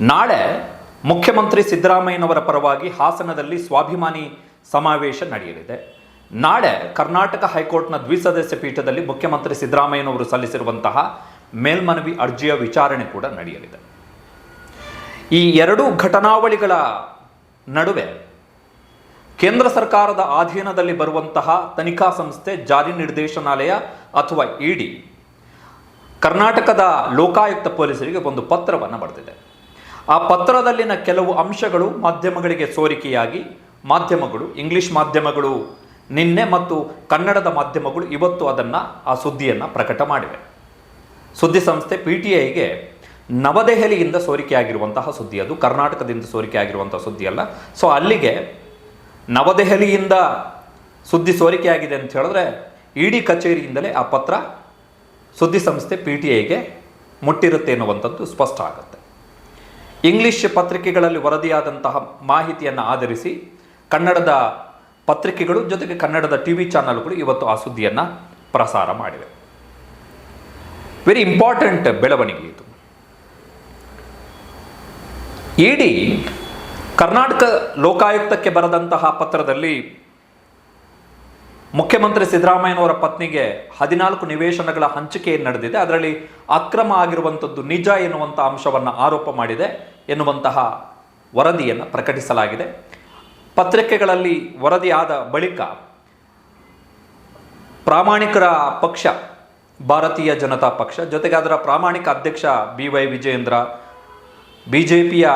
ನಾಳೆ ಮುಖ್ಯಮಂತ್ರಿ ಸಿದ್ದರಾಮಯ್ಯನವರ ಪರವಾಗಿ ಹಾಸನದಲ್ಲಿ ಸ್ವಾಭಿಮಾನಿ ಸಮಾವೇಶ ನಡೆಯಲಿದೆ. ನಾಳೆ ಕರ್ನಾಟಕ ಹೈಕೋರ್ಟ್ನ ದ್ವಿಸದಸ್ಯ ಪೀಠದಲ್ಲಿ ಮುಖ್ಯಮಂತ್ರಿ ಸಿದ್ದರಾಮಯ್ಯನವರು ಸಲ್ಲಿಸಿರುವಂತಹ ಮೇಲ್ಮನವಿ ಅರ್ಜಿಯ ವಿಚಾರಣೆ ಕೂಡ ನಡೆಯಲಿದೆ. ಈ ಎರಡೂ ಘಟನಾವಳಿಗಳ ನಡುವೆ ಕೇಂದ್ರ ಸರ್ಕಾರದ ಅಧೀನದಲ್ಲಿ ಬರುವಂತಹ ತನಿಖಾ ಸಂಸ್ಥೆ, ಜಾರಿ ನಿರ್ದೇಶನಾಲಯ ಅಥವಾ ಇಡಿ ಕರ್ನಾಟಕದ ಲೋಕಾಯುಕ್ತ ಪೊಲೀಸರಿಗೆ ಒಂದು ಪತ್ರವನ್ನು ಬರೆದಿದೆ. ಆ ಪತ್ರದಲ್ಲಿನ ಕೆಲವು ಅಂಶಗಳು ಮಾಧ್ಯಮಗಳಿಗೆ ಸೋರಿಕೆಯಾಗಿ, ಮಾಧ್ಯಮಗಳು, ಇಂಗ್ಲಿಷ್ ಮಾಧ್ಯಮಗಳು, ನಿನ್ನೆ ಮತ್ತು ಕನ್ನಡದ ಮಾಧ್ಯಮಗಳು ಇವತ್ತು ಅದನ್ನು, ಆ ಸುದ್ದಿಯನ್ನು ಪ್ರಕಟ ಮಾಡಿವೆ. ಸುದ್ದಿ ಸಂಸ್ಥೆ ಪಿ ಟಿ ಐಗೆ ನವದೆಹಲಿಯಿಂದ ಸೋರಿಕೆಯಾಗಿರುವಂತಹ ಸುದ್ದಿ ಅದು, ಕರ್ನಾಟಕದಿಂದ ಸೋರಿಕೆಯಾಗಿರುವಂತಹ ಸುದ್ದಿ ಅಲ್ಲ. ಸೊ ಅಲ್ಲಿಗೆ ನವದೆಹಲಿಯಿಂದ ಸುದ್ದಿ ಸೋರಿಕೆಯಾಗಿದೆ ಅಂತ ಹೇಳಿದ್ರೆ ಇಡಿ ಕಚೇರಿಯಿಂದಲೇ ಆ ಪತ್ರ ಸುದ್ದಿ ಸಂಸ್ಥೆ ಪಿ ಟಿ ಐಗೆ ಮುಟ್ಟಿರುತ್ತೆ ಅನ್ನುವಂಥದ್ದು ಸ್ಪಷ್ಟ ಆಗುತ್ತೆ. ಇಂಗ್ಲಿಷ್ ಪತ್ರಿಕೆಗಳಲ್ಲಿ ವರದಿಯಾದಂತಹ ಮಾಹಿತಿಯನ್ನು ಆಧರಿಸಿ ಕನ್ನಡದ ಪತ್ರಿಕೆಗಳು ಜೊತೆಗೆ ಕನ್ನಡದ ಟಿ ವಿ ಚಾನಲ್ಗಳು ಇವತ್ತು ಆ ಸುದ್ದಿಯನ್ನು ಪ್ರಸಾರ ಮಾಡಿವೆ. ವೆರಿ ಇಂಪಾರ್ಟೆಂಟ್ ಬೆಳವಣಿಗೆ ಇದು. ಇಡಿ ಕರ್ನಾಟಕ ಲೋಕಾಯುಕ್ತಕ್ಕೆ ಬರೆದಂತಹ ಪತ್ರದಲ್ಲಿ ಮುಖ್ಯಮಂತ್ರಿ ಸಿದ್ದರಾಮಯ್ಯನವರ ಪತ್ನಿಗೆ ಹದಿನಾಲ್ಕು ನಿವೇಶನಗಳ ಹಂಚಿಕೆ ನಡೆದಿದೆ. ಅದರಲ್ಲಿ ಅಕ್ರಮ ಆಗಿರುವಂಥದ್ದು ನಿಜ ಎನ್ನುವಂಥ ಅಂಶವನ್ನು ಆರೋಪ ಮಾಡಿದೆ ಎನ್ನುವಂತಹ ವರದಿಯನ್ನು ಪ್ರಕಟಿಸಲಾಗಿದೆ. ಪತ್ರಿಕೆಗಳಲ್ಲಿ ವರದಿಯಾದ ಬಳಿಕ ಪ್ರಾಮಾಣಿಕರ ಪಕ್ಷ, ಭಾರತೀಯ ಜನತಾ ಪಕ್ಷ, ಜೊತೆಗೆ ಅದರ ಪ್ರಾಮಾಣಿಕ ಅಧ್ಯಕ್ಷ B Y Vijayendra B J ಪಿಯ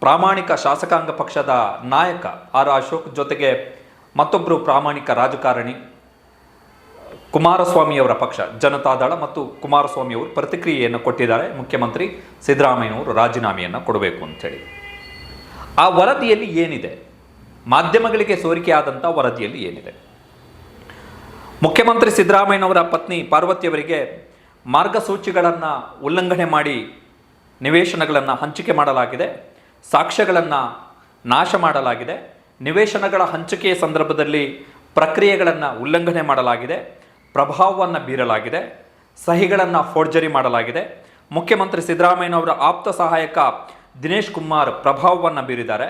ಪ್ರಾಮಾಣಿಕ ಶಾಸಕಾಂಗ ಪಕ್ಷದ ನಾಯಕ ಆರ್ ಅಶೋಕ್, ಜೊತೆಗೆ ಮತ್ತೊಬ್ಬರು ಪ್ರಾಮಾಣಿಕ ರಾಜಕಾರಣಿ, ಕುಮಾರಸ್ವಾಮಿಯವರ ಪಕ್ಷ ಜನತಾದಳ ಮತ್ತು ಕುಮಾರಸ್ವಾಮಿಯವರು ಪ್ರತಿಕ್ರಿಯೆಯನ್ನು ಕೊಟ್ಟಿದ್ದಾರೆ. ಮುಖ್ಯಮಂತ್ರಿ ಸಿದ್ದರಾಮಯ್ಯನವರು ರಾಜೀನಾಮೆಯನ್ನು ಕೊಡಬೇಕು ಅಂಥೇಳಿ ಆ ವರದಿಯಲ್ಲಿ ಏನಿದೆ? ಮಾಧ್ಯಮಗಳಿಗೆ ಸೋರಿಕೆಯಾದಂಥ ವರದಿಯಲ್ಲಿ ಏನಿದೆ? ಮುಖ್ಯಮಂತ್ರಿ ಸಿದ್ದರಾಮಯ್ಯನವರ ಪತ್ನಿ ಪಾರ್ವತಿಯವರಿಗೆ ಮಾರ್ಗಸೂಚಿಗಳನ್ನು ಉಲ್ಲಂಘನೆ ಮಾಡಿ ನಿವೇಶನಗಳನ್ನು ಹಂಚಿಕೆ ಮಾಡಲಾಗಿದೆ. ಸಾಕ್ಷ್ಯಗಳನ್ನು ನಾಶ ಮಾಡಲಾಗಿದೆ. ನಿವೇಶನಗಳ ಹಂಚಿಕೆಯ ಸಂದರ್ಭದಲ್ಲಿ ಪ್ರಕ್ರಿಯೆಗಳನ್ನು ಉಲ್ಲಂಘನೆ ಮಾಡಲಾಗಿದೆ, ಪ್ರಭಾವವನ್ನು ಬೀರಲಾಗಿದೆ, ಸಹಿಗಳನ್ನು ಫೋರ್ಜರಿ ಮಾಡಲಾಗಿದೆ. ಮುಖ್ಯಮಂತ್ರಿ ಸಿದ್ದರಾಮಯ್ಯನವರ ಆಪ್ತ ಸಹಾಯಕ ದಿನೇಶ್ ಕುಮಾರ್ ಪ್ರಭಾವವನ್ನು ಬೀರಿದ್ದಾರೆ.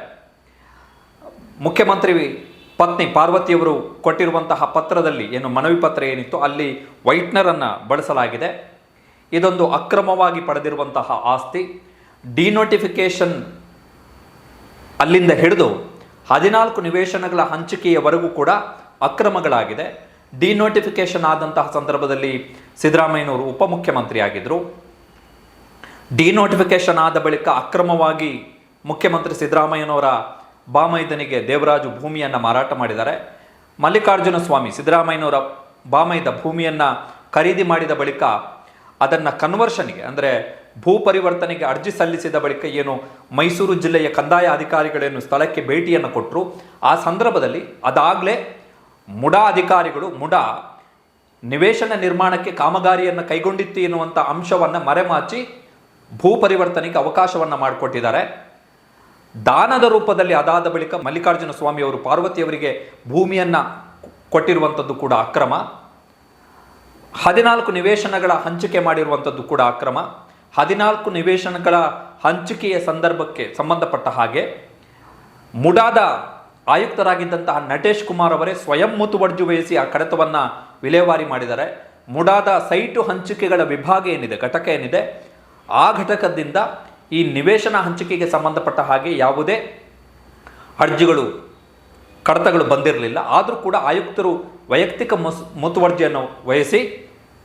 ಮುಖ್ಯಮಂತ್ರಿ ಪತ್ನಿ ಪಾರ್ವತಿಯವರು ಕೊಟ್ಟಿರುವಂತಹ ಪತ್ರದಲ್ಲಿ ಏನು ಮನವಿ ಪತ್ರ ಏನಿತ್ತು, ಅಲ್ಲಿ ವೈಟ್ನರನ್ನು ಬಳಸಲಾಗಿದೆ. ಇದೊಂದು ಅಕ್ರಮವಾಗಿ ಪಡೆದಿರುವಂತಹ ಆಸ್ತಿ. ಡಿನೋಟಿಫಿಕೇಷನ್ ಅಲ್ಲಿಂದ ಹಿಡಿದು ಹದಿನಾಲ್ಕು ನಿವೇಶನಗಳ ಹಂಚಿಕೆಯವರೆಗೂ ಕೂಡ ಅಕ್ರಮಗಳಾಗಿದೆ. ಡಿನೋಟಿಫಿಕೇಶನ್ ಆದಂತಹ ಸಂದರ್ಭದಲ್ಲಿ ಸಿದ್ದರಾಮಯ್ಯನವರು ಉಪಮುಖ್ಯಮಂತ್ರಿ ಆಗಿದ್ದರು ಡಿನೋಟಿಫಿಕೇಶನ್ ಆದ ಬಳಿಕ ಅಕ್ರಮವಾಗಿ ಮುಖ್ಯಮಂತ್ರಿ ಸಿದ್ದರಾಮಯ್ಯನವರ ಬಾಮೈದನಿಗೆ ದೇವರಾಜು ಭೂಮಿಯನ್ನು ಮಾರಾಟ ಮಾಡಿದ್ದಾರೆ. ಮಲ್ಲಿಕಾರ್ಜುನ ಸ್ವಾಮಿ ಸಿದ್ದರಾಮಯ್ಯನವರ ಬಾಮೈದ ಭೂಮಿಯನ್ನು ಖರೀದಿ ಮಾಡಿದ ಬಳಿಕ ಅದನ್ನು ಕನ್ವರ್ಷನ್ಗೆ ಅಂದರೆ ಭೂ ಪರಿವರ್ತನೆಗೆ ಅರ್ಜಿ ಸಲ್ಲಿಸಿದ ಬಳಿಕ ಏನು ಮೈಸೂರು ಜಿಲ್ಲೆಯ ಕಂದಾಯ ಅಧಿಕಾರಿಗಳೇನು ಸ್ಥಳಕ್ಕೆ ಭೇಟಿಯನ್ನು ಕೊಟ್ಟರು ಆ ಸಂದರ್ಭದಲ್ಲಿ ಅದಾಗಲೇ ಮುಡಾ ಅಧಿಕಾರಿಗಳು, ಮುಡಾ ನಿವೇಶನ ನಿರ್ಮಾಣಕ್ಕೆ ಕಾಮಗಾರಿಯನ್ನು ಕೈಗೊಂಡಿತ್ತು ಎನ್ನುವಂಥ ಅಂಶವನ್ನು ಮರೆಮಾಚಿ ಭೂ ಪರಿವರ್ತನೆಗೆ ಅವಕಾಶವನ್ನು ಮಾಡಿಕೊಟ್ಟಿದ್ದಾರೆ. ದಾನದ ರೂಪದಲ್ಲಿ ಅದಾದ ಬಳಿಕ ಮಲ್ಲಿಕಾರ್ಜುನ ಸ್ವಾಮಿಯವರು ಪಾರ್ವತಿಯವರಿಗೆ ಭೂಮಿಯನ್ನು ಕೊಟ್ಟಿರುವಂಥದ್ದು ಕೂಡ ಅಕ್ರಮ. ಹದಿನಾಲ್ಕು ನಿವೇಶನಗಳ ಹಂಚಿಕೆ ಮಾಡಿರುವಂಥದ್ದು ಕೂಡ ಅಕ್ರಮ. ಹದಿನಾಲ್ಕು ನಿವೇಶನಗಳ ಹಂಚಿಕೆಯ ಸಂದರ್ಭಕ್ಕೆ ಸಂಬಂಧಪಟ್ಟ ಹಾಗೆ ಮುಡಾದ ಆಯುಕ್ತರಾಗಿದ್ದಂತಹ ನಟೇಶ್ ಕುಮಾರ್ ಅವರೇ ಸ್ವಯಂ ಮುತುವರ್ಜು ವಹಿಸಿ ಆ ಕಡತವನ್ನು ವಿಲೇವಾರಿ ಮಾಡಿದ್ದಾರೆ. ಮುಡಾದ ಸೈಟು ಹಂಚಿಕೆಗಳ ವಿಭಾಗ ಏನಿದೆ, ಘಟಕ ಏನಿದೆ, ಆ ಘಟಕದಿಂದ ಈ ನಿವೇಶನ ಹಂಚಿಕೆಗೆ ಸಂಬಂಧಪಟ್ಟ ಹಾಗೆ ಯಾವುದೇ ಅರ್ಜಿಗಳು, ಕಡತಗಳು ಬಂದಿರಲಿಲ್ಲ. ಆದರೂ ಕೂಡ ಆಯುಕ್ತರು ವೈಯಕ್ತಿಕ ಮುಸ್, ಮುತುವರ್ಜಿಯನ್ನು ವಹಿಸಿ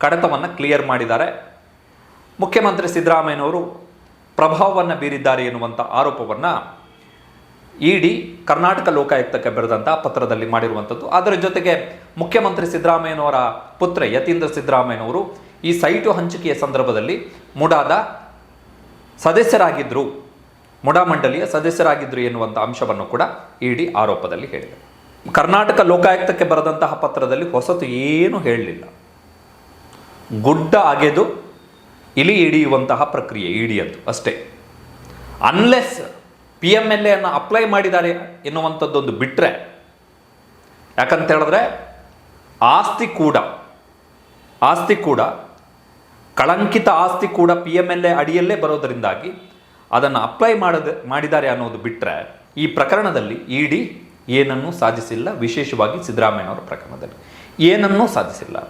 ಕಡತವನ್ನು ಕ್ಲಿಯರ್ ಮಾಡಿದ್ದಾರೆ. ಮುಖ್ಯಮಂತ್ರಿ ಸಿದ್ದರಾಮಯ್ಯನವರು ಪ್ರಭಾವವನ್ನು ಬೀರಿದ್ದಾರೆ ಎನ್ನುವಂಥ ಆರೋಪವನ್ನು ಇಡಿ ಕರ್ನಾಟಕ ಲೋಕಾಯುಕ್ತಕ್ಕೆ ಬರೆದಂಥ ಪತ್ರದಲ್ಲಿ ಮಾಡಿರುವಂಥದ್ದು. ಅದರ ಜೊತೆಗೆ ಮುಖ್ಯಮಂತ್ರಿ ಸಿದ್ದರಾಮಯ್ಯನವರ ಪುತ್ರ ಯತೀಂದ್ರ ಸಿದ್ದರಾಮಯ್ಯನವರು ಈ ಸೈಟು ಹಂಚಿಕೆಯ ಸಂದರ್ಭದಲ್ಲಿ ಮುಡಾದ ಸದಸ್ಯರಾಗಿದ್ದರು ಮುಡಾ ಮಂಡಳಿಯ ಸದಸ್ಯರಾಗಿದ್ದರು ಎನ್ನುವಂಥ ಅಂಶವನ್ನು ಕೂಡ ಇಡಿ ಆರೋಪದಲ್ಲಿ ಹೇಳಿದೆ ಕರ್ನಾಟಕ ಲೋಕಾಯುಕ್ತಕ್ಕೆ ಬರೆದಂತಹ ಪತ್ರದಲ್ಲಿ ಹೊಸತು ಏನೂ ಹೇಳಲಿಲ್ಲ. ಗುಡ್ಡ ಅಗೆದು ಇಲಿ ಹಿಡಿಯುವಂತಹ ಪ್ರಕ್ರಿಯೆ ಇಡಿಯದ್ದು ಅಷ್ಟೇ. ಅನ್ಲೆಸ್ ಪಿ ಎಂ ಎಲ್ ಎನ್ನು ಅಪ್ಲೈ ಮಾಡಿದ್ದಾರೆ ಎನ್ನುವಂಥದ್ದೊಂದು ಬಿಟ್ಟರೆ ಯಾಕಂತ ಹೇಳಿದ್ರೆ ಆಸ್ತಿ ಕೂಡ ಆಸ್ತಿ ಕೂಡ, ಕಳಂಕಿತ ಆಸ್ತಿ ಕೂಡ ಪಿ ಎಂ ಎಲ್ ಎ ಅಡಿಯಲ್ಲೇ ಬರೋದರಿಂದಾಗಿ ಅದನ್ನು ಅಪ್ಲೈ ಮಾಡದ, ಮಾಡಿದ್ದಾರೆ ಅನ್ನೋದು ಬಿಟ್ಟರೆ ಈ ಪ್ರಕರಣದಲ್ಲಿ ಇಡಿ ಏನನ್ನೂ ಸಾಧಿಸಿಲ್ಲ. ವಿಶೇಷವಾಗಿ ಸಿದ್ದರಾಮಯ್ಯನವರ ಪ್ರಕರಣದಲ್ಲಿ. ಏನನ್ನೂ ಸಾಧಿಸಿಲ್ಲ.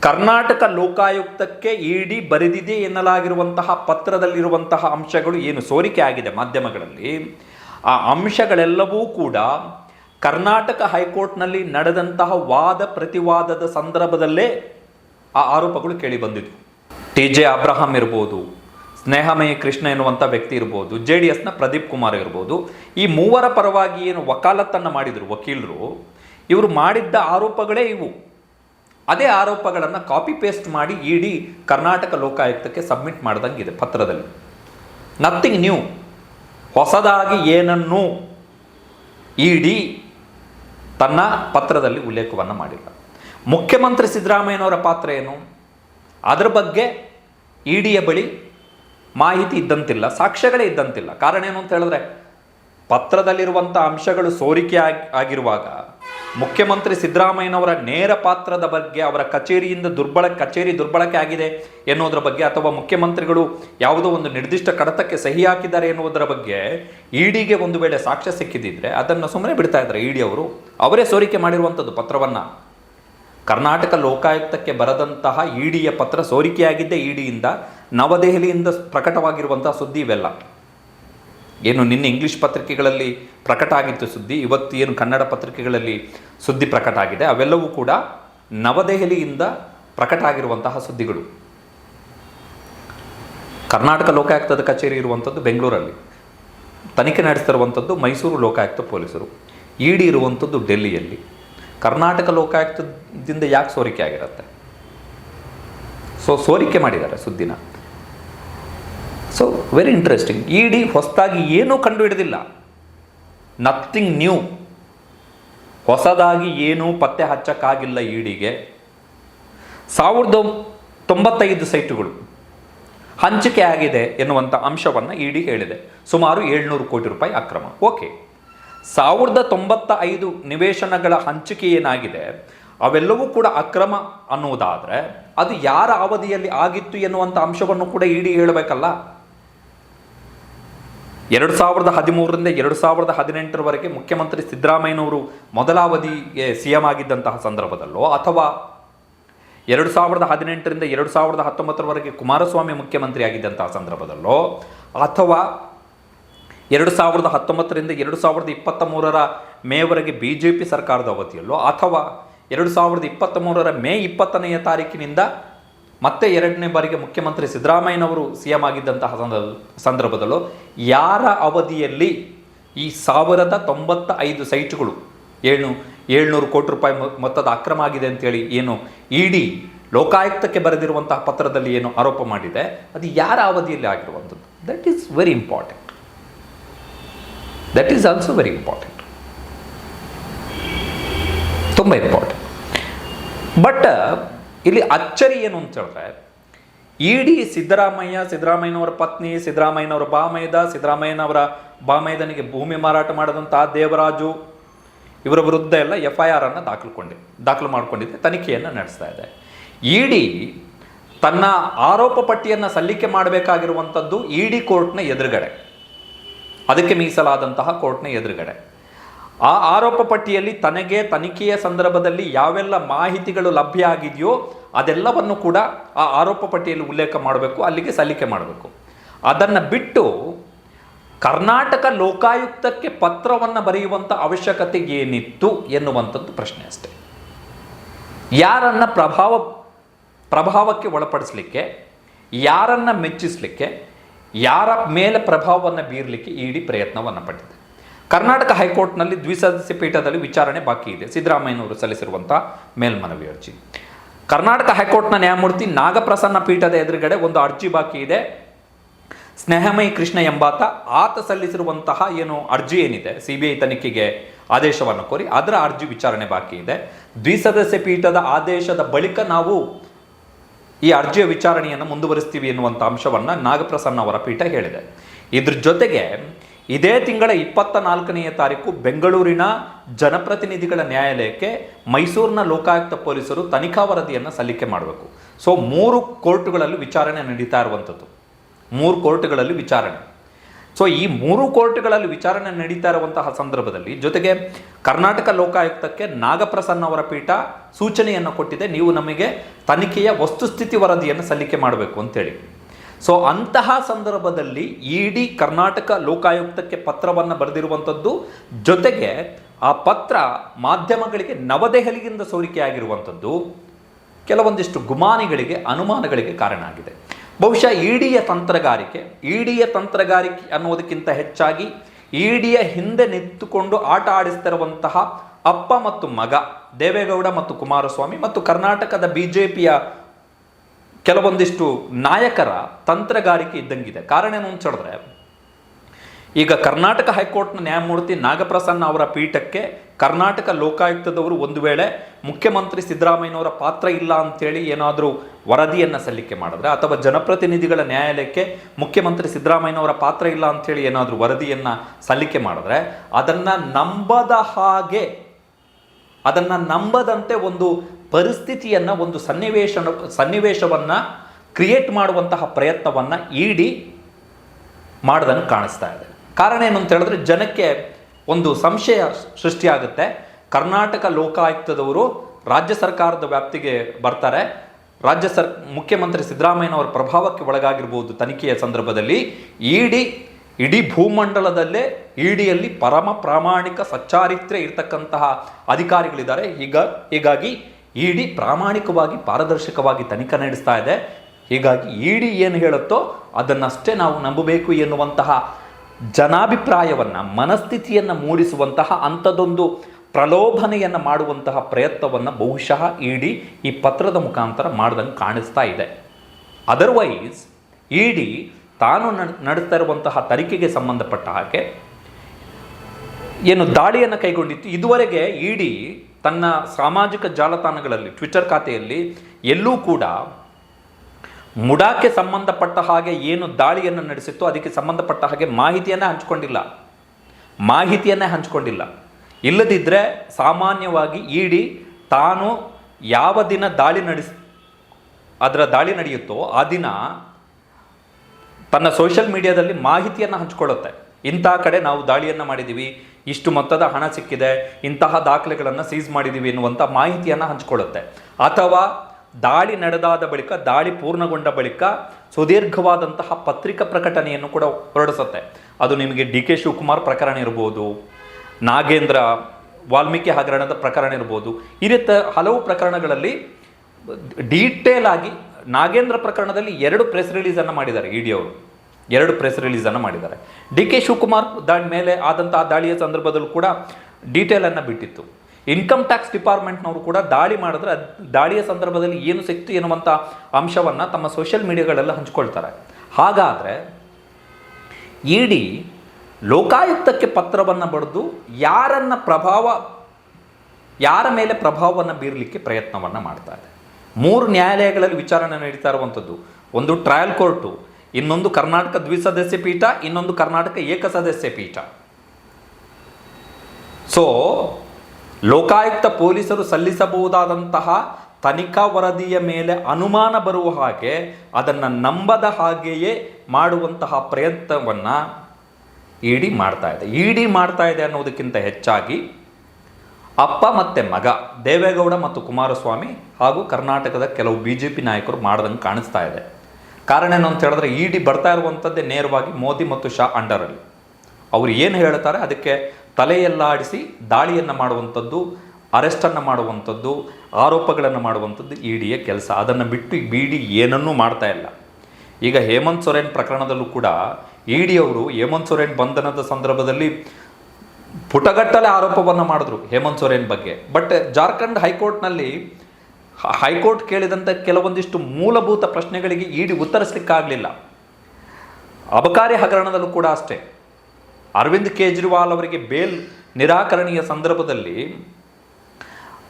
ಕರ್ನಾಟಕ ಲೋಕಾಯುಕ್ತಕ್ಕೆ ಇಡಿ ಬರೆದಿದೆ ಎನ್ನಲಾಗಿರುವಂತಹ, ಪತ್ರದಲ್ಲಿರುವಂತಹ ಅಂಶಗಳು ಏನು? ಸೋರಿಕೆ ಆಗಿದೆ ಮಾಧ್ಯಮಗಳಲ್ಲಿ. ಆ ಅಂಶಗಳೆಲ್ಲವೂ ಕೂಡ ಕರ್ನಾಟಕ ಹೈಕೋರ್ಟ್ನಲ್ಲಿ ನಡೆದಂತಹ ವಾದ ಪ್ರತಿವಾದದ ಸಂದರ್ಭದಲ್ಲೇ ಆ ಆರೋಪಗಳು ಕೇಳಿ ಬಂದಿದ್ವು. ಟಿ ಜೆ ಅಬ್ರಹಾಂ ಇರ್ಬೋದು ಸ್ನೇಹಮಯಿ ಕೃಷ್ಣ ಎನ್ನುವಂಥ ವ್ಯಕ್ತಿ ಇರ್ಬೋದು, ಜೆ ಡಿ ಎಸ್ನ ಪ್ರದೀಪ್ ಕುಮಾರ್ ಇರ್ಬೋದು, ಈ ಮೂವರ ಪರವಾಗಿ ಏನು ವಕಾಲತ್ತನ್ನು ಮಾಡಿದರು ವಕೀಲರು, ಇವರು ಮಾಡಿದ್ದ ಆರೋಪಗಳೇ ಇವು. ಅದೇ ಆರೋಪಗಳನ್ನು ಕಾಪಿ ಪೇಸ್ಟ್ ಮಾಡಿ ಇಡಿ ಕರ್ನಾಟಕ ಲೋಕಾಯುಕ್ತಕ್ಕೆ ಸಬ್ಮಿಟ್ ಮಾಡ್ದಂಗಿದೆ ಪತ್ರದಲ್ಲಿ. ನಥಿಂಗ್ ನ್ಯೂ ಹೊಸದಾಗಿ ಏನನ್ನೂ ಇಡಿ ತನ್ನ ಪತ್ರದಲ್ಲಿ ಉಲ್ಲೇಖವನ್ನು ಮಾಡಿಲ್ಲ. ಮುಖ್ಯಮಂತ್ರಿ ಸಿದ್ದರಾಮಯ್ಯನವರ ಪಾತ್ರ ಏನು? ಅದರ ಬಗ್ಗೆ ಇಡಿಯ ಬಳಿ ಮಾಹಿತಿ ಇದ್ದಂತಿಲ್ಲ, ಸಾಕ್ಷ್ಯಗಳೇ ಇದ್ದಂತಿಲ್ಲ. ಕಾರಣ ಏನು ಅಂತ ಹೇಳಿದ್ರೆ, ಪತ್ರದಲ್ಲಿರುವಂಥ ಅಂಶಗಳು ಸೋರಿಕೆ ಆಗಿ, ಆಗಿರುವಾಗ ಮುಖ್ಯಮಂತ್ರಿ ಸಿದ್ದರಾಮಯ್ಯನವರ ನೇರ ಪಾತ್ರದ ಬಗ್ಗೆ, ಅವರ ಕಚೇರಿಯಿಂದ ದುರ್ಬಳ, ಕಚೇರಿ ದುರ್ಬಳಕೆ ಆಗಿದೆ ಎನ್ನುವುದರ ಬಗ್ಗೆ ಅಥವಾ ಮುಖ್ಯಮಂತ್ರಿಗಳು ಯಾವುದೋ ಒಂದು ನಿರ್ದಿಷ್ಟ ಕಡತಕ್ಕೆ ಸಹಿ ಹಾಕಿದ್ದಾರೆ ಎನ್ನುವುದರ ಬಗ್ಗೆ ಇಡಿಗೆ ಒಂದು ವೇಳೆ ಸಾಕ್ಷ್ಯ ಸಿಕ್ಕಿದ್ದಿದ್ರೆ ಅದನ್ನು ಸುಮ್ಮನೆ ಬಿಡ್ತಾ ಇದ್ದಾರೆ ಇಡಿ ಅವರು. ಅವರೇ ಸೋರಿಕೆ ಮಾಡಿರುವಂಥದ್ದು ಪತ್ರವನ್ನು. ಕರ್ನಾಟಕ ಲೋಕಾಯುಕ್ತಕ್ಕೆ ಬರದಂತಹ ಇಡಿಯ ಪತ್ರ ಸೋರಿಕೆಯಾಗಿದ್ದೇ ಇಡಿಯಿಂದ ನವದೆಹಲಿಯಿಂದ ಪ್ರಕಟವಾಗಿರುವಂಥ ಸುದ್ದಿ ಇವೆಲ್ಲ. ಏನು ನಿನ್ನೆ ಇಂಗ್ಲಿಷ್ ಪತ್ರಿಕೆಗಳಲ್ಲಿ ಪ್ರಕಟ ಆಗಿತ್ತು ಸುದ್ದಿ, ಇವತ್ತು ಏನು ಕನ್ನಡ ಪತ್ರಿಕೆಗಳಲ್ಲಿ ಸುದ್ದಿ ಪ್ರಕಟ ಆಗಿದೆ, ಅವೆಲ್ಲವೂ ಕೂಡ ನವದೆಹಲಿಯಿಂದ ಪ್ರಕಟ ಆಗಿರುವಂತಹ ಸುದ್ದಿಗಳು. ಕರ್ನಾಟಕ ಲೋಕಾಯುಕ್ತದ ಕಚೇರಿ ಇರುವಂಥದ್ದು ಬೆಂಗಳೂರಲ್ಲಿ. ತನಿಖೆ ನಡೆಸ್ತಿರುವಂಥದ್ದು ಮೈಸೂರು ಲೋಕಾಯುಕ್ತ ಪೊಲೀಸರು. ಇಡಿ ಇರುವಂಥದ್ದು ಡೆಲ್ಲಿಯಲ್ಲಿ. ಕರ್ನಾಟಕ ಲೋಕಾಯುಕ್ತದಿಂದ ಯಾಕೆ ಸೋರಿಕೆ ಆಗಿರುತ್ತೆ? ಸೊ ಸೋರಿಕೆ ಮಾಡಿದ್ದಾರೆ ಸುದ್ದಿನ. ಸೊ ವೆರಿ ಇಂಟ್ರೆಸ್ಟಿಂಗ್ ಇಡಿ ಹೊಸದಾಗಿ ಏನೂ ಕಂಡು ಹಿಡಿದಿಲ್ಲ ನಥಿಂಗ್ ನ್ಯೂ ಹೊಸದಾಗಿ ಏನೂ ಪತ್ತೆ ಹಚ್ಚಕ್ಕಾಗಿಲ್ಲ ಇಡಿಗೆ ಸಾವಿರದ ತೊಂಬತ್ತೈದು ಸೈಟುಗಳು. ಹಂಚಿಕೆ ಆಗಿದೆ ಎನ್ನುವಂಥ ಅಂಶವನ್ನು ಇಡಿ ಹೇಳಿದೆ. ಸುಮಾರು ಏಳ್ನೂರು ಕೋಟಿ ರೂಪಾಯಿ ಅಕ್ರಮ. ಓಕೆ. ಸಾವಿರದ ತೊಂಬತ್ತ ಐದು ನಿವೇಶನಗಳ ಹಂಚಿಕೆ ಏನಾಗಿದೆ? ಅವೆಲ್ಲವೂ ಕೂಡ ಅಕ್ರಮ ಅನ್ನುವುದಾದರೆ ಅದು ಯಾರ ಅವಧಿಯಲ್ಲಿ ಆಗಿತ್ತು ಎನ್ನುವಂಥ ಅಂಶವನ್ನು ಕೂಡ ಇಡಿ ಹೇಳಬೇಕಲ್ಲ? ಎರಡು ಸಾವಿರದ ಹದಿಮೂರರಿಂದ ಎರಡು ಸಾವಿರದ ಹದಿನೆಂಟರವರೆಗೆ ಮುಖ್ಯಮಂತ್ರಿ ಸಿದ್ದರಾಮಯ್ಯನವರು ಮೊದಲ ಅವಧಿಗೆ ಸಿ ಎಂ ಆಗಿದ್ದಂತಹ ಸಂದರ್ಭದಲ್ಲೋ, ಅಥವಾ ಎರಡು ಸಾವಿರದ ಹದಿನೆಂಟರಿಂದ ಎರಡು ಸಾವಿರದ ಹತ್ತೊಂಬತ್ತರವರೆಗೆ ಕುಮಾರಸ್ವಾಮಿ ಮುಖ್ಯಮಂತ್ರಿ ಆಗಿದ್ದಂತಹ ಸಂದರ್ಭದಲ್ಲೋ, ಅಥವಾ ಎರಡು ಸಾವಿರದ ಹತ್ತೊಂಬತ್ತರಿಂದ ಎರಡು ಸಾವಿರದ ಇಪ್ಪತ್ತ ಮೂರರ ಮೇವರೆಗೆ ಬಿ ಜೆ ಪಿ ಸರ್ಕಾರದ ಅವಧಿಯಲ್ಲೋ, ಅಥವಾ ಎರಡು ಸಾವಿರದ ಇಪ್ಪತ್ತ ಮೂರರ ಮೇ ಇಪ್ಪತ್ತನೆಯ ತಾರೀಕಿನಿಂದ ಮತ್ತೆ ಎರಡನೇ ಬಾರಿಗೆ ಮುಖ್ಯಮಂತ್ರಿ ಸಿದ್ದರಾಮಯ್ಯನವರು ಸಿ ಎಂ ಆಗಿದ್ದಂತಹ ಸಂದರ್ಭ, ಸಂದರ್ಭದಲ್ಲೂ ಯಾರ ಅವಧಿಯಲ್ಲಿ ಈ ಸಾವಿರದ ತೊಂಬತ್ತ ಐದು ಸೈಟ್ಗಳು ಏಳು ಏಳ್ನೂರು ಕೋಟಿ ರೂಪಾಯಿ ಮೊತ್ತದ ಅಕ್ರಮ ಆಗಿದೆ ಅಂತೇಳಿ ಏನು ಇಡಿ ಲೋಕಾಯುಕ್ತಕ್ಕೆ ಬರೆದಿರುವಂತಹ ಪತ್ರದಲ್ಲಿ ಏನು ಆರೋಪ ಮಾಡಿದೆ, ಅದು ಯಾರ ಅವಧಿಯಲ್ಲಿ ಆಗಿರುವಂಥದ್ದು? That is very important that is also very important ತುಂಬ ಇಂಪಾರ್ಟೆಂಟ್ ಬಟ್ ಇಲ್ಲಿ ಅಚ್ಚರಿ ಏನು ಅಂತ ಹೇಳಿದ್ರೆ, ಇಡೀ ಸಿದ್ದರಾಮಯ್ಯ, ಸಿದ್ದರಾಮಯ್ಯನವರ ಪತ್ನಿ, ಸಿದ್ದರಾಮಯ್ಯನವರ ಬಾಮೈದ, ಸಿದ್ದರಾಮಯ್ಯನವರ ಬಾಮೈದನಿಗೆ ಭೂಮಿ ಮಾರಾಟ ಮಾಡಿದಂತಹ ದೇವರಾಜು, ಇವರ ವಿರುದ್ಧ ಎಲ್ಲ ಎಫ್ ಐ ಆರ್ ಅನ್ನು ದಾಖಲುಕೊಂಡಿ, ದಾಖಲು ಮಾಡಿಕೊಂಡಿದೆ, ತನಿಖೆಯನ್ನು ನಡೆಸ್ತಾ ಇದೆ. ಇಡಿ ತನ್ನ ಆರೋಪ ಪಟ್ಟಿಯನ್ನು ಸಲ್ಲಿಕೆ ಮಾಡಬೇಕಾಗಿರುವಂಥದ್ದು ಇಡಿ ಕೋರ್ಟ್ನ ಎದುರುಗಡೆ, ಅದಕ್ಕೆ ಮೀಸಲಾದಂತಹ ಕೋರ್ಟ್ನ ಎದುರುಗಡೆ. ಆ ಆರೋಪ ಪಟ್ಟಿಯಲ್ಲಿ ತನಗೆ ತನಿಖೆಯ ಸಂದರ್ಭದಲ್ಲಿ ಯಾವೆಲ್ಲ ಮಾಹಿತಿಗಳು ಲಭ್ಯ ಆಗಿದೆಯೋ ಅದೆಲ್ಲವನ್ನು ಕೂಡ ಆ ಆರೋಪ ಪಟ್ಟಿಯಲ್ಲಿ ಉಲ್ಲೇಖ ಮಾಡಬೇಕು, ಅಲ್ಲಿಗೆ ಸಲ್ಲಿಕೆ ಮಾಡಬೇಕು. ಅದನ್ನು ಬಿಟ್ಟು ಕರ್ನಾಟಕ ಲೋಕಾಯುಕ್ತಕ್ಕೆ ಪತ್ರವನ್ನು ಬರೆಯುವಂಥ ಅವಶ್ಯಕತೆ ಏನಿತ್ತು ಎನ್ನುವಂಥದ್ದು ಪ್ರಶ್ನೆ ಅಷ್ಟೆ. ಯಾರನ್ನು ಪ್ರಭಾವ, ಪ್ರಭಾವಕ್ಕೆ ಒಳಪಡಿಸಲಿಕ್ಕೆ, ಯಾರನ್ನು ಮೆಚ್ಚಿಸಲಿಕ್ಕೆ, ಯಾರ ಮೇಲೆ ಪ್ರಭಾವವನ್ನು ಬೀರಲಿಕ್ಕೆ ಇಡೀ ಪ್ರಯತ್ನವನ್ನು ಪಟ್ಟಿದೆ. ಕರ್ನಾಟಕ ಹೈಕೋರ್ಟ್ನಲ್ಲಿ ದ್ವಿಸದಸ್ಯ ಪೀಠದಲ್ಲಿ ವಿಚಾರಣೆ ಬಾಕಿ ಇದೆ. ಸಿದ್ದರಾಮಯ್ಯನವರು ಸಲ್ಲಿಸಿರುವಂಥ ಮೇಲ್ಮನವಿ ಅರ್ಜಿ. ಕರ್ನಾಟಕ ಹೈಕೋರ್ಟ್ನ ನ್ಯಾಯಮೂರ್ತಿ ನಾಗಪ್ರಸನ್ನ ಪೀಠದ ಎದುರುಗಡೆ ಒಂದು ಅರ್ಜಿ ಬಾಕಿ ಇದೆ. ಸ್ನೇಹಮಯಿ ಕೃಷ್ಣ ಎಂಬಾತ ಆತ ಸಲ್ಲಿಸಿರುವಂತಹ ಏನು ಅರ್ಜಿ ಏನಿದೆ? ಸಿ ಬಿ ಐ ತನಿಖೆಗೆ ಆದೇಶವನ್ನು ಕೋರಿ ಅದರ ಅರ್ಜಿ ವಿಚಾರಣೆ ಬಾಕಿ ಇದೆ. ದ್ವಿಸದಸ್ಯ ಪೀಠದ ಆದೇಶದ ಬಳಿಕ ನಾವು ಈ ಅರ್ಜಿಯ ವಿಚಾರಣೆಯನ್ನು ಮುಂದುವರಿಸ್ತೀವಿ ಎನ್ನುವಂಥ ಅಂಶವನ್ನು ನಾಗಪ್ರಸನ್ನ ಅವರ ಪೀಠ ಹೇಳಿದೆ. ಇದ್ರ ಜೊತೆಗೆ ಇದೇ ತಿಂಗಳ ಇಪ್ಪತ್ತ ನಾಲ್ಕನೆಯ ತಾರೀಕು ಬೆಂಗಳೂರಿನ ಜನಪ್ರತಿನಿಧಿಗಳ ನ್ಯಾಯಾಲಯಕ್ಕೆ ಮೈಸೂರಿನ ಲೋಕಾಯುಕ್ತ ಪೊಲೀಸರು ತನಿಖಾ ವರದಿಯನ್ನು ಸಲ್ಲಿಕೆ ಮಾಡಬೇಕು. ಸೊ ಮೂರು ಕೋರ್ಟ್ಗಳಲ್ಲಿ ವಿಚಾರಣೆ ನಡೀತಾ ಇರುವಂಥದ್ದು. ಮೂರು ಕೋರ್ಟ್ಗಳಲ್ಲಿ ವಿಚಾರಣೆ. ಸೊ ಈ ಮೂರು ಕೋರ್ಟ್ಗಳಲ್ಲಿ ವಿಚಾರಣೆ ನಡೀತಾ ಇರುವಂತಹ ಸಂದರ್ಭದಲ್ಲಿ ಜೊತೆಗೆ ಕರ್ನಾಟಕ ಲೋಕಾಯುಕ್ತಕ್ಕೆ ನಾಗಪ್ರಸನ್ನ ಅವರ ಪೀಠ ಸೂಚನೆಯನ್ನು ಕೊಟ್ಟಿದೆ, ನೀವು ನಮಗೆ ತನಿಖೆಯ ವಸ್ತುಸ್ಥಿತಿ ವರದಿಯನ್ನು ಸಲ್ಲಿಕೆ ಮಾಡಬೇಕು ಅಂತೇಳಿ. ಸೊ ಅಂತಹ ಸಂದರ್ಭದಲ್ಲಿ ಇಡಿ ಕರ್ನಾಟಕ ಲೋಕಾಯುಕ್ತಕ್ಕೆ ಪತ್ರವನ್ನು ಬರೆದಿರುವಂಥದ್ದು, ಜೊತೆಗೆ ಆ ಪತ್ರ ಮಾಧ್ಯಮಗಳಿಗೆ ನವದೆಹಲಿಯಿಂದ ಸೋರಿಕೆಯಾಗಿರುವಂಥದ್ದು ಕೆಲವೊಂದಿಷ್ಟು ಗುಮಾನಿಗಳಿಗೆ ಅನುಮಾನಗಳಿಗೆ ಕಾರಣ ಆಗಿದೆ. ಬಹುಶಃ ಇಡಿಯ ತಂತ್ರಗಾರಿಕೆ ಇಡಿಯ ತಂತ್ರಗಾರಿಕೆ ಅನ್ನೋದಕ್ಕಿಂತ ಹೆಚ್ಚಾಗಿ ಇಡಿಯ ಹಿಂದೆ ನಿಂತುಕೊಂಡು ಆಟ ಆಡಿಸ್ತಿರುವಂತಹ ಅಪ್ಪ ಮತ್ತು ಮಗ ದೇವೇಗೌಡ ಮತ್ತು ಕುಮಾರಸ್ವಾಮಿ ಮತ್ತು ಕರ್ನಾಟಕದ ಬಿಜೆಪಿಯ ಕೆಲವೊಂದಿಷ್ಟು ನಾಯಕರ ತಂತ್ರಗಾರಿಕೆ ಇದ್ದಂಗಿದೆ. ಕಾರಣ ಏನು ಅಂತ ಹೇಳಿದ್ರೆ, ಈಗ ಕರ್ನಾಟಕ ಹೈಕೋರ್ಟ್ನ ನ್ಯಾಯಮೂರ್ತಿ ನಾಗಪ್ರಸನ್ನ ಅವರ ಪೀಠಕ್ಕೆ ಕರ್ನಾಟಕ ಲೋಕಾಯುಕ್ತದವರು ಒಂದು ವೇಳೆ ಮುಖ್ಯಮಂತ್ರಿ ಸಿದ್ದರಾಮಯ್ಯನವರ ಪಾತ್ರ ಇಲ್ಲ ಅಂತೇಳಿ ಏನಾದರೂ ವರದಿಯನ್ನು ಸಲ್ಲಿಕೆ ಮಾಡಿದ್ರೆ, ಅಥವಾ ಜನಪ್ರತಿನಿಧಿಗಳ ನ್ಯಾಯಾಲಯಕ್ಕೆ ಮುಖ್ಯಮಂತ್ರಿ ಸಿದ್ದರಾಮಯ್ಯನವರ ಪಾತ್ರ ಇಲ್ಲ ಅಂಥೇಳಿ ಏನಾದರೂ ವರದಿಯನ್ನು ಸಲ್ಲಿಕೆ ಮಾಡಿದ್ರೆ, ಅದನ್ನು ನಂಬದ ಹಾಗೆ, ಅದನ್ನು ನಂಬದಂತೆ ಒಂದು ಪರಿಸ್ಥಿತಿಯನ್ನು ಒಂದು ಸನ್ನಿವೇಶ ಸನ್ನಿವೇಶವನ್ನು ಕ್ರಿಯೇಟ್ ಮಾಡುವಂತಹ ಪ್ರಯತ್ನವನ್ನು ಇಡಿ ಮಾಡೋದನ್ನು ಕಾಣಿಸ್ತಾ ಇದೆ. ಕಾರಣ ಏನು ಅಂತ ಹೇಳಿದ್ರೆ ಜನಕ್ಕೆ ಒಂದು ಸಂಶಯ ಸೃಷ್ಟಿಯಾಗುತ್ತೆ. ಕರ್ನಾಟಕ ಲೋಕಾಯುಕ್ತದವರು ರಾಜ್ಯ ಸರ್ಕಾರದ ವ್ಯಾಪ್ತಿಗೆ ಬರ್ತಾರೆ. ರಾಜ್ಯ ಸರ್, ಮುಖ್ಯಮಂತ್ರಿ ಸಿದ್ದರಾಮಯ್ಯನವರ ಪ್ರಭಾವಕ್ಕೆ ಒಳಗಾಗಿರ್ಬೋದು ತನಿಖೆಯ ಸಂದರ್ಭದಲ್ಲಿ ಇಡಿ ಇಡೀ ಭೂಮಂಡಲದಲ್ಲೇ ಇಡಿಯಲ್ಲಿ ಪರಮ ಪ್ರಾಮಾಣಿಕ ಸಚ್ಚಾರಿತ್ರ್ಯ ಇರತಕ್ಕಂತಹ ಅಧಿಕಾರಿಗಳಿದ್ದಾರೆ. ಈಗ, ಹೀಗಾಗಿ ಇಡಿ ಪ್ರಾಮಾಣಿಕವಾಗಿ ಪಾರದರ್ಶಕವಾಗಿ ತನಿಖೆ ನಡೆಸ್ತಾ ಇದೆ. ಹೀಗಾಗಿ ಇಡಿ ಏನು ಹೇಳುತ್ತೋ ಅದನ್ನಷ್ಟೇ ನಾವು ನಂಬಬೇಕು ಎನ್ನುವಂತಹ ಜನಾಭಿಪ್ರಾಯವನ್ನು, ಮನಸ್ಥಿತಿಯನ್ನು ಮೂಡಿಸುವಂತಹ ಅಂಥದ್ದೊಂದು ಪ್ರಲೋಭನೆಯನ್ನು ಮಾಡುವಂತಹ ಪ್ರಯತ್ನವನ್ನು ಬಹುಶಃ ಇಡಿ ಈ ಪತ್ರದ ಮುಖಾಂತರ ಮಾಡ್ದಂಗೆ ಕಾಣಿಸ್ತಾ ಇದೆ. ಅದರ್ವೈಸ್ ಇಡಿ ತಾನು ನಡ್- ನಡೆಸ್ತಾ ಇರುವಂತಹ ತನಿಖೆಗೆ ಸಂಬಂಧಪಟ್ಟ ಹಾಗೆ ಏನು ದಾಳಿಯನ್ನು ಕೈಗೊಂಡಿತ್ತು. ಇದುವರೆಗೆ ಇಡಿ ತನ್ನ ಸಾಮಾಜಿಕ ಜಾಲತಾಣಗಳಲ್ಲಿ ಟ್ವಿಟರ್ ಖಾತೆಯಲ್ಲಿ ಎಲ್ಲೂ ಕೂಡ ಮುಡಾಕ್ಕೆ ಸಂಬಂಧಪಟ್ಟ ಹಾಗೆ ಏನು ದಾಳಿಯನ್ನು ನಡೆಸಿತ್ತು ಅದಕ್ಕೆ ಸಂಬಂಧಪಟ್ಟ ಹಾಗೆ ಮಾಹಿತಿಯನ್ನೇ ಹಂಚಿಕೊಂಡಿಲ್ಲ. ಮಾಹಿತಿಯನ್ನೇ ಹಂಚಿಕೊಂಡಿಲ್ಲ. ಇಲ್ಲದಿದ್ದರೆ ಸಾಮಾನ್ಯವಾಗಿ ಇಡಿ ತಾನು ಯಾವ ದಿನ ದಾಳಿ ನಡೆಸ್, ಅದರ ದಾಳಿ ನಡೆಯುತ್ತೋ ಆ ದಿನ ತನ್ನ ಸೋಷಿಯಲ್ ಮೀಡಿಯಾದಲ್ಲಿ ಮಾಹಿತಿಯನ್ನು ಹಂಚಿಕೊಳ್ಳುತ್ತೆ. ಇಂಥ ಕಡೆ ನಾವು ದಾಳಿಯನ್ನು ಮಾಡಿದ್ದೀವಿ. ಇಷ್ಟು ಮೊತ್ತದ ಹಣ ಸಿಕ್ಕಿದೆ, ಇಂತಹ ದಾಖಲೆಗಳನ್ನು ಸೀಸ್ ಮಾಡಿದ್ದೀವಿ ಎನ್ನುವಂಥ ಮಾಹಿತಿಯನ್ನು ಹಂಚಿಕೊಳ್ಳುತ್ತೆ. ಅಥವಾ ದಾಳಿ ನಡೆದಾದ ಬಳಿಕ, ದಾಳಿ ಪೂರ್ಣಗೊಂಡ ಬಳಿಕ ಸುದೀರ್ಘವಾದಂತಹ ಪತ್ರಿಕಾ ಪ್ರಕಟಣೆಯನ್ನು ಕೂಡ ಹೊರಡಿಸುತ್ತೆ. ಅದು ನಿಮಗೆ ಡಿ ಕೆ ಶಿವಕುಮಾರ್ ಪ್ರಕರಣ ಇರ್ಬೋದು, ನಾಗೇಂದ್ರ ವಾಲ್ಮೀಕಿ ಹಗರಣದ ಪ್ರಕರಣ ಇರ್ಬೋದು, ಈ ರೀತಿಯ ಹಲವು ಪ್ರಕರಣಗಳಲ್ಲಿ ಡೀಟೇಲ್ ಆಗಿ ನಾಗೇಂದ್ರ ಪ್ರಕರಣದಲ್ಲಿ ಎರಡು ಪ್ರೆಸ್ ರಿಲೀಸನ್ನು ಮಾಡಿದ್ದಾರೆ ಇಡಿ ಅವರು. ಎರಡು ಪ್ರೆಸ್ ರಿಲೀಸನ್ನು ಮಾಡಿದ್ದಾರೆ. ಡಿ ಕೆ ಶಿವಕುಮಾರ್ ದಾಳಿ ಮೇಲೆ ಆದಂತಹ ದಾಳಿಯ ಸಂದರ್ಭದಲ್ಲೂ ಕೂಡ ಡೀಟೇಲನ್ನು ಬಿಟ್ಟಿತ್ತು. ಇನ್ಕಮ್ ಟ್ಯಾಕ್ಸ್ ಡಿಪಾರ್ಟ್ಮೆಂಟ್ನವರು ಕೂಡ ದಾಳಿ ಮಾಡಿದ್ರೆ ದಾಳಿಯ ಸಂದರ್ಭದಲ್ಲಿ ಏನು ಸಿಕ್ತು ಎನ್ನುವಂಥ ಅಂಶವನ್ನು ತಮ್ಮ ಸೋಷಿಯಲ್ ಮೀಡಿಯಾಗಳೆಲ್ಲ ಹಂಚ್ಕೊಳ್ತಾರೆ. ಹಾಗಾದರೆ ಇಡಿ ಲೋಕಾಯುಕ್ತಕ್ಕೆ ಪತ್ರವನ್ನು ಬರೆದು ಯಾರನ್ನ ಪ್ರಭಾವ, ಯಾರ ಮೇಲೆ ಪ್ರಭಾವವನ್ನು ಬೀರಲಿಕ್ಕೆ ಪ್ರಯತ್ನವನ್ನು ಮಾಡ್ತಾ ಇದೆ. ಮೂರು ನ್ಯಾಯಾಲಯಗಳಲ್ಲಿ ವಿಚಾರಣೆ ನಡೀತಾ ಇರುವಂಥದ್ದು ಒಂದು ಟ್ರಯಲ್ ಕೋರ್ಟು ಇನ್ನೊಂದು ಕರ್ನಾಟಕ ದ್ವಿಸದಸ್ಯ ಪೀಠ, ಇನ್ನೊಂದು ಕರ್ನಾಟಕ ಏಕಸದಸ್ಯ ಪೀಠ. ಸೊ ಲೋಕಾಯುಕ್ತ ಪೊಲೀಸರು ಸಲ್ಲಿಸಬಹುದಾದಂತಹ ತನಿಖಾ ವರದಿಯ ಮೇಲೆ ಅನುಮಾನ ಬರುವ ಹಾಗೆ ಅದನ್ನು ನಂಬದ ಹಾಗೆಯೇ ಮಾಡುವಂತಹ ಪ್ರಯತ್ನವನ್ನು ಇಡಿ ಮಾಡ್ತಾ ಇದೆ. ಇಡಿ ಮಾಡ್ತಾ ಇದೆ ಅನ್ನೋದಕ್ಕಿಂತ ಹೆಚ್ಚಾಗಿ ಅಪ್ಪ ಮತ್ತು ಮಗ, ದೇವೇಗೌಡ ಮತ್ತು ಕುಮಾರಸ್ವಾಮಿ ಹಾಗೂ ಕರ್ನಾಟಕದ ಕೆಲವು ಬಿ ಜೆ ಪಿ ನಾಯಕರು ಮಾಡ್ದಂಗೆ ಕಾಣಿಸ್ತಾ ಇದೆ. ಕಾರಣ ಏನು ಅಂತ ಹೇಳಿದ್ರೆ ಇಡಿ ಬರ್ತಾ ಇರುವಂಥದ್ದೇ ನೇರವಾಗಿ ಮೋದಿ ಮತ್ತು ಶಾ ಅಂಡರಲ್ಲಿ. ಅವರು ಏನು ಹೇಳ್ತಾರೆ? ಅದಕ್ಕೆ ತಲೆಯೆಲ್ಲಾಡಿಸಿ ದಾಳಿಯನ್ನು ಮಾಡುವಂಥದ್ದು ಅರೆಸ್ಟನ್ನು ಮಾಡುವಂಥದ್ದು, ಆರೋಪಗಳನ್ನು ಮಾಡುವಂಥದ್ದು ಇ ಡಿಯ ಕೆಲಸ. ಅದನ್ನು ಬಿಟ್ಟು ಬಿ ಡಿ ಏನನ್ನೂ ಮಾಡ್ತಾ ಇಲ್ಲ. ಈಗ ಹೇಮಂತ್ ಸೊರೇನ್ ಪ್ರಕರಣದಲ್ಲೂ ಕೂಡ ಇ ಡಿ ಅವರು ಹೇಮಂತ್ ಸೊರೇನ್ ಬಂಧನದ ಸಂದರ್ಭದಲ್ಲಿ ಪುಟಗಟ್ಟಲೆ ಆರೋಪವನ್ನು ಮಾಡಿದ್ರು ಹೇಮಂತ್ ಸೊರೇನ್ ಬಗ್ಗೆ. ಬಟ್ ಜಾರ್ಖಂಡ್ ಹೈಕೋರ್ಟ್ನಲ್ಲಿ ಹೈಕೋರ್ಟ್ ಕೇಳಿದಂಥ ಕೆಲವೊಂದಿಷ್ಟು ಮೂಲಭೂತ ಪ್ರಶ್ನೆಗಳಿಗೆ ಇಡಿ ಉತ್ತರಿಸಲಿಕ್ಕಾಗಲಿಲ್ಲ. ಅಬಕಾರಿ ಹಗರಣದಲ್ಲೂ ಕೂಡ ಅಷ್ಟೇ. ಅರವಿಂದ್ ಕೇಜ್ರಿವಾಲ್ ಅವರಿಗೆ ಬೇಲ್ ನಿರಾಕರಣೆಯ ಸಂದರ್ಭದಲ್ಲಿ,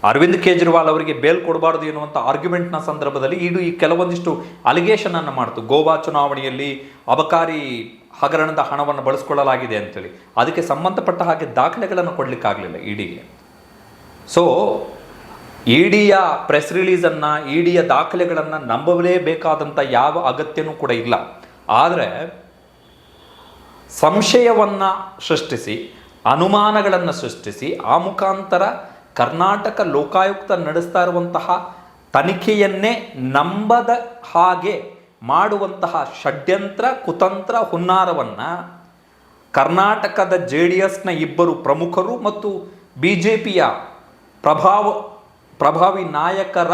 ಅರವಿಂದ್ ಕೇಜ್ರಿವಾಲ್ ಅವರಿಗೆ ಬೇಲ್ ಕೊಡಬಾರ್ದು ಎನ್ನುವಂಥ ಆರ್ಗ್ಯುಮೆಂಟ್ನ ಸಂದರ್ಭದಲ್ಲಿ ಇದು ಈ ಕೆಲವೊಂದಿಷ್ಟು ಅಲಿಗೇಷನ್ ಅನ್ನು ಮಾಡ್ತು. ಗೋವಾ ಚುನಾವಣೆಯಲ್ಲಿ ಅಬಕಾರಿ ಹಗರಣದ ಹಣವನ್ನು ಬಳಸ್ಕೊಳ್ಳಲಾಗಿದೆ ಅಂತೇಳಿ. ಅದಕ್ಕೆ ಸಂಬಂಧಪಟ್ಟ ಹಾಗೆ ದಾಖಲೆಗಳನ್ನು ಕೊಡಲಿಕ್ಕಾಗಲಿಲ್ಲ ಇಡಿಗೆ ಸೊ ಇಡಿಯ ಪ್ರೆಸ್ ರಿಲೀಸನ್ನು ಇಡಿಯ ದಾಖಲೆಗಳನ್ನು ನಂಬಲೇಬೇಕಾದಂಥ ಯಾವ ಅಗತ್ಯನೂ ಕೂಡ ಇಲ್ಲ. ಆದರೆ ಸಂಶಯವನ್ನು ಸೃಷ್ಟಿಸಿ, ಅನುಮಾನಗಳನ್ನು ಸೃಷ್ಟಿಸಿ, ಆ ಮುಖಾಂತರ ಕರ್ನಾಟಕ ಲೋಕಾಯುಕ್ತ ನಡೆಸ್ತಾ ಇರುವಂತಹ ತನಿಖೆಯನ್ನೇ ನಂಬದ ಹಾಗೆ ಮಾಡುವಂತಹ ಷಡ್ಯಂತ್ರ, ಕುತಂತ್ರ, ಹುನ್ನಾರವನ್ನು ಕರ್ನಾಟಕದ ಜೆ ಡಿ ಇಬ್ಬರು ಪ್ರಮುಖರು ಮತ್ತು ಬಿ ಜೆ ಪಿಯ ಪ್ರಭಾವ ಪ್ರಭಾವಿ ನಾಯಕರ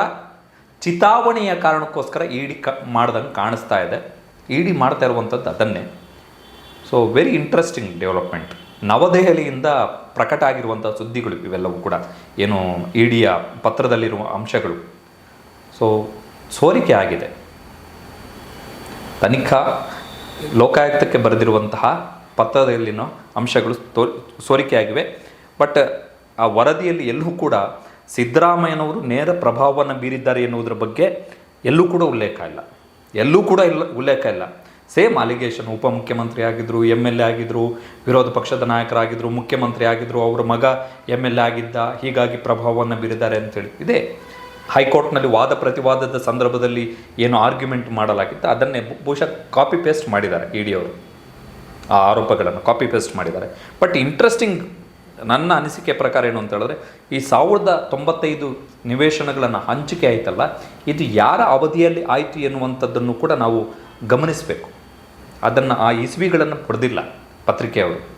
ಚಿತಾವಣೆಯ ಕಾರಣಕ್ಕೋಸ್ಕರ ಇಡಿ ಕ ಮಾಡ್ದಂಗೆ ಕಾಣಿಸ್ತಾ ಇದೆ. ಇಡಿ ಮಾಡ್ತಾ ಇರುವಂಥದ್ದು ಅದನ್ನೇ. ಸೊ ವೆರಿ ಇಂಟ್ರೆಸ್ಟಿಂಗ್ ಡೆವಲಪ್ಮೆಂಟ್ ನವದೆಹಲಿಯಿಂದ ಪ್ರಕಟ ಆಗಿರುವಂಥ ಸುದ್ದಿಗಳು ಇವೆಲ್ಲವೂ ಕೂಡ. ಏನು ಇಡಿಯ ಪತ್ರದಲ್ಲಿರುವ ಅಂಶಗಳು. ಸೊ ಸೋರಿಕೆ ಆಗಿದೆ. ತನಿಖಾ ಲೋಕಾಯುಕ್ತಕ್ಕೆ ಬರೆದಿರುವಂತಹ ಪತ್ರದಲ್ಲಿನ ಅಂಶಗಳು ತೋ ಸೋರಿಕೆಯಾಗಿವೆ ಬಟ್ ಆ ವರದಿಯಲ್ಲಿ ಎಲ್ಲೂ ಕೂಡ ಸಿದ್ದರಾಮಯ್ಯನವರು ನೇರ ಪ್ರಭಾವವನ್ನು ಬೀರಿದ್ದಾರೆ ಎನ್ನುವುದರ ಬಗ್ಗೆ ಎಲ್ಲೂ ಕೂಡ ಉಲ್ಲೇಖ ಇಲ್ಲ. ಎಲ್ಲೂ ಕೂಡ ಇಲ್ಲ, ಉಲ್ಲೇಖ ಇಲ್ಲ. ಸೇಮ್ ಅಲಿಗೇಷನ್ ಉಪಮುಖ್ಯಮಂತ್ರಿ ಆಗಿದ್ದರು ಎಂ ಎಲ್ ಎ ಆಗಿದ್ದರು ವಿರೋಧ ಪಕ್ಷದ ನಾಯಕರಾಗಿದ್ದರು ಮುಖ್ಯಮಂತ್ರಿ ಆಗಿದ್ದರು ಅವರ ಮಗ ಎಂ ಎಲ್ ಎ ಆಗಿದ್ದ, ಹೀಗಾಗಿ ಪ್ರಭಾವವನ್ನು ಬೀರಿದ್ದಾರೆ ಅಂತೇಳಿ ಇದೆ ಹೈಕೋರ್ಟ್ನಲ್ಲಿ ವಾದ ಪ್ರತಿವಾದದ ಸಂದರ್ಭದಲ್ಲಿ ಏನು ಆರ್ಗ್ಯುಮೆಂಟ್ ಮಾಡಲಾಗಿತ್ತು ಅದನ್ನೇ ಬಹುಶಃ ಕಾಪಿ ಪೇಸ್ಟ್ ಮಾಡಿದ್ದಾರೆ ಇ ಡಿ ಅವರು. ಆ ಆರೋಪಗಳನ್ನು ಕಾಪಿ ಪೇಸ್ಟ್ ಮಾಡಿದ್ದಾರೆ. ಬಟ್ ಇಂಟ್ರೆಸ್ಟಿಂಗ್ ನನ್ನ ಅನಿಸಿಕೆ ಪ್ರಕಾರ ಏನು ಅಂತ ಹೇಳಿದ್ರೆ, ಈ ಸಾವಿರದ ತೊಂಬತ್ತೈದು ನಿವೇಶನಗಳನ್ನು ಹಂಚಿಕೆ ಆಯ್ತಲ್ಲ, ಇದು ಯಾರ ಅವಧಿಯಲ್ಲಿ ಆಯಿತು ಎನ್ನುವಂಥದ್ದನ್ನು ಕೂಡ ನಾವು ಗಮನಿಸಬೇಕು. ಅದನ್ನು ಆ ಇಸ್ವಿಗಳನ್ನು ಪಡೆದಿಲ್ಲ ಪತ್ರಿಕೆಯವರು.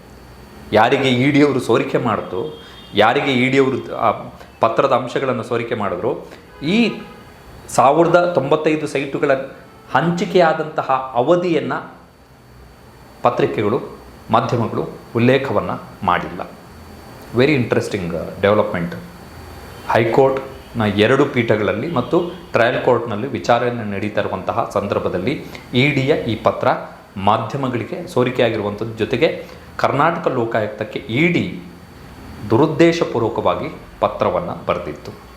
ಯಾರಿಗೆ ಇ ಡಿ ಅವರು ಸೋರಿಕೆ ಮಾಡಿತು, ಯಾರಿಗೆ ಇ ಡಿ ಅವರು ಆ ಪತ್ರದ ಅಂಶಗಳನ್ನು ಸೋರಿಕೆ ಮಾಡಿದ್ರು, ಈ ಸಾವಿರದ ತೊಂಬತ್ತೈದು ಸೈಟುಗಳ ಹಂಚಿಕೆಯಾದಂತಹ ಅವಧಿಯನ್ನು ಪತ್ರಿಕೆಗಳು, ಮಾಧ್ಯಮಗಳು ಉಲ್ಲೇಖವನ್ನು ಮಾಡಿಲ್ಲ. ವೆರಿ ಇಂಟ್ರೆಸ್ಟಿಂಗ್ ಡೆವಲಪ್ಮೆಂಟ್ ಹೈಕೋರ್ಟ್ನ ಎರಡು ಪೀಠಗಳಲ್ಲಿ ಮತ್ತು ಟ್ರಯಲ್ ಕೋರ್ಟ್ನಲ್ಲಿ ವಿಚಾರಣೆ ನಡೀತಾ ಇರುವಂತಹ ಸಂದರ್ಭದಲ್ಲಿ ಇಡಿಯ ಈ ಪತ್ರ ಮಾಧ್ಯಮಗಳಿಗೆ ಸೋರಿಕೆಯಾಗಿರುವಂಥದ್ದು. ಜೊತೆಗೆ ಕರ್ನಾಟಕ ಲೋಕಾಯುಕ್ತಕ್ಕೆ ಇಡಿ ದುರುದ್ದೇಶಪೂರ್ವಕವಾಗಿ ಪತ್ರವನ್ನು ಬರೆದಿತ್ತು.